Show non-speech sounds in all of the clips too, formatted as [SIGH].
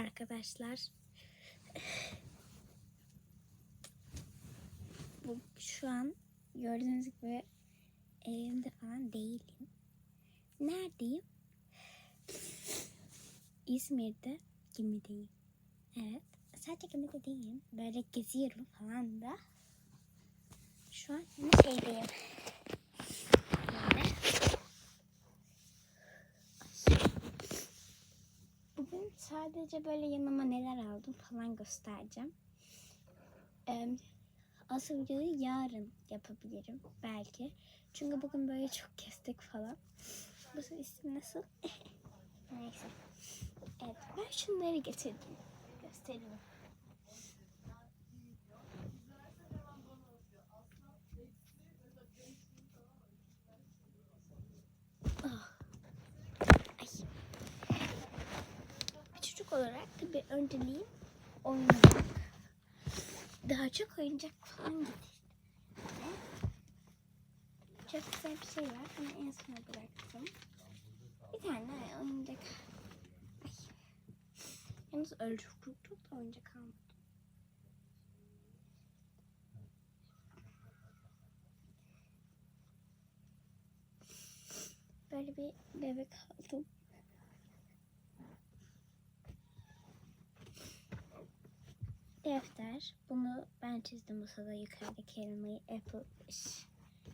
arkadaşlar. Bu şu an gördüğünüz gibi evimde falan değilim. Neredeyim? İzmir'de gemideyim. Evet. Sadece gemide değilim. Böyle geziyorum falan da. Şu an yine şeydeyim. Böyle. Bugün sadece böyle yanıma neler aldım falan göstereceğim. Asıl videoyu yarın yapabilirim belki. Çünkü bugün böyle çok kestik falan. Bu isim nasıl? [LAUGHS] Neyse. Evet ben şunları getirdim. Göstereyim. Ah. Ay. Bir çocuk olarak tabii önceliğim oyuncak. Daha çok oyuncak falan getirdim. Çok güzel bir şey var ama en sona bıraktım. Bir tane oyuncak. Ay. Yalnız öyle çok da oyuncak almadım. Böyle bir bebek aldım. Defter. Bunu ben çizdim masada yukarıdaki elmayı Apple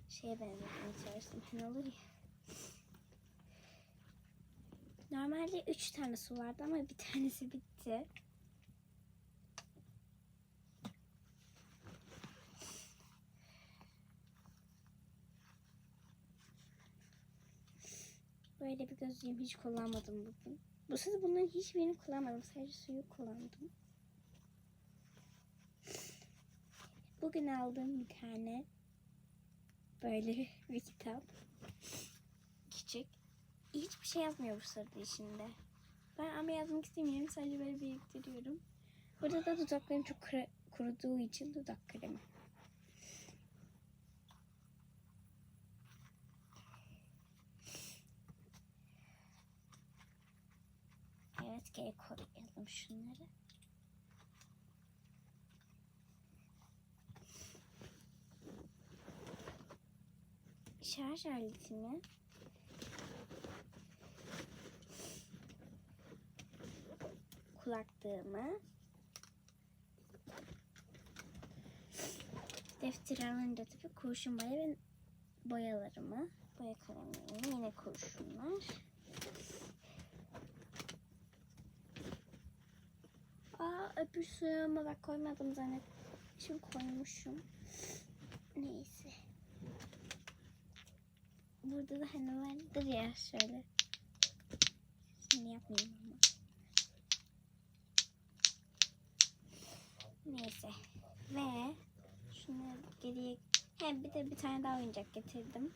şeye benzetmeye çalıştım. Hani olur ya. Normalde üç tane su vardı ama bir tanesi bitti. Böyle bir gözlüğüm hiç kullanmadım bugün. Bu sırada bunların hiçbirini kullanmadım. Sadece suyu kullandım. Bugün aldığım bir tane böyle bir kitap. Küçük. Hiçbir şey yazmıyor bu sırada içinde. Ben ama yazmak istemiyorum. Sadece böyle biriktiriyorum. Burada da dudaklarım çok kuru- kuruduğu için dudak kremi. Evet geri koyalım şunları. Şarj aletini. Kulaklığımı. Defter alınca tabii kurşun boya ve boyalarımı. Boya kalemlerimi yine kurşunlar. Aa öbür suyuma bak koymadım zannetmişim koymuşum. Neyse. Burada da hani vardır ya şöyle. Şimdi yapmayayım ama. Neyse. Ve şunu geriye hem bir de bir tane daha oyuncak getirdim.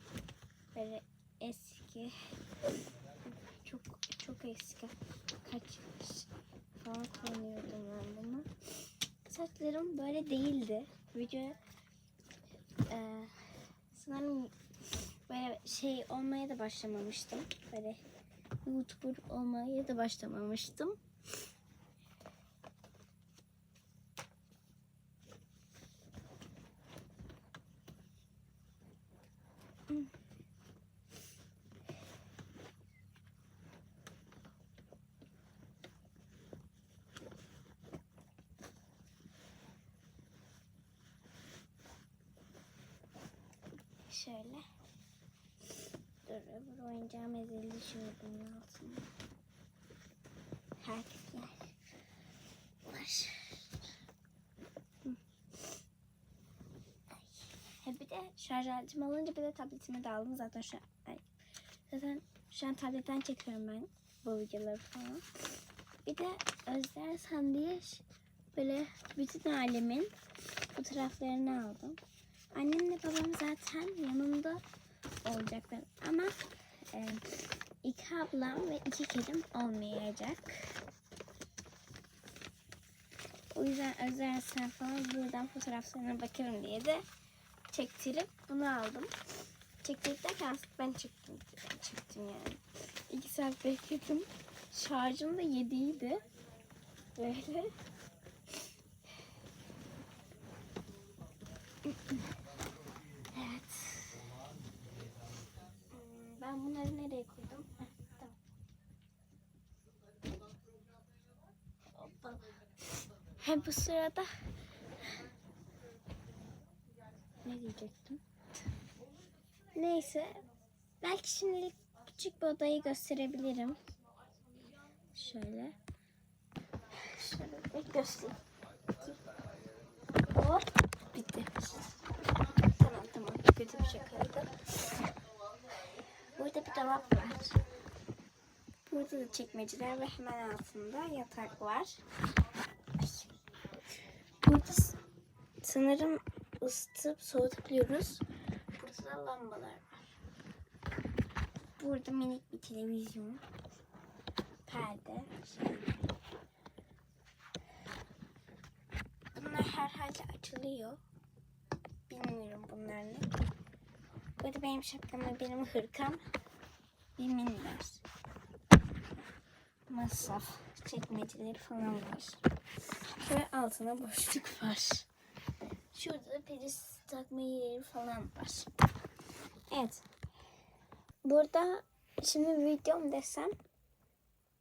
Böyle eski çok çok eski kaç falan kullanıyordum ben bunu. Saçlarım böyle değildi. Video e, sanırım böyle şey olmaya da başlamamıştım. Böyle YouTuber olmaya da başlamamıştım. Şöyle. Dur öbür oyuncağım ezildi şimdi bunun altında. Herkesler var. Hı. Ay. Ha bir de şarj aletimi alınca bir de tabletimi de aldım. Zaten şu ay, zaten şu an tabletten çekiyorum ben bu videoları falan. Bir de özlersen diye böyle bütün alemin fotoğraflarını aldım. Annemle babam zaten yanımda olacaklar ama e, iki ablam ve iki kedim olmayacak. O yüzden özel falan buradan fotoğraflarına bakarım diye de çektirip bunu aldım. Çektirip derken ben çektim. Ben çektim yani. İki saat bekledim. Şarjım da 7 idi. böyle. Evet. Hmm, Ben bunları nereye koydum? Heh, tamam. Hoppa. Hem bu sırada ne diyecektim? Neyse. Belki şimdilik küçük bir odayı gösterebilirim. Şöyle. Şöyle bir göstereyim. Hop. Bitti. Tamam tamam. Kötü bir şakaydı. Burada bir dolap var. Burada da çekmeceler ve hemen altında yatak var. Burada sanırım ısıtıp soğutabiliyoruz. Burada da lambalar var. Burada minik bir televizyon. Perde. Şey. Bunlar herhalde açılıyor. Bilmiyorum bunlar ne. Burada benim şapkam ve benim hırkam. Bir minder. Masraf. Çekmeceleri falan var. Ve altına boşluk var. Şurada da priz takma yeri falan var. Evet. Burada şimdi videom desem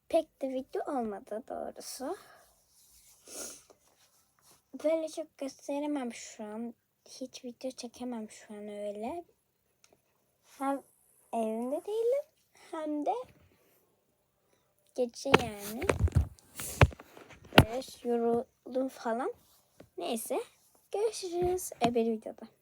pek de video olmadı doğrusu. Böyle çok gösteremem şu an. Hiç video çekemem şu an öyle. Hem evimde değilim hem de gece yani. Böyle yoruldum falan. Neyse görüşürüz öbür videoda.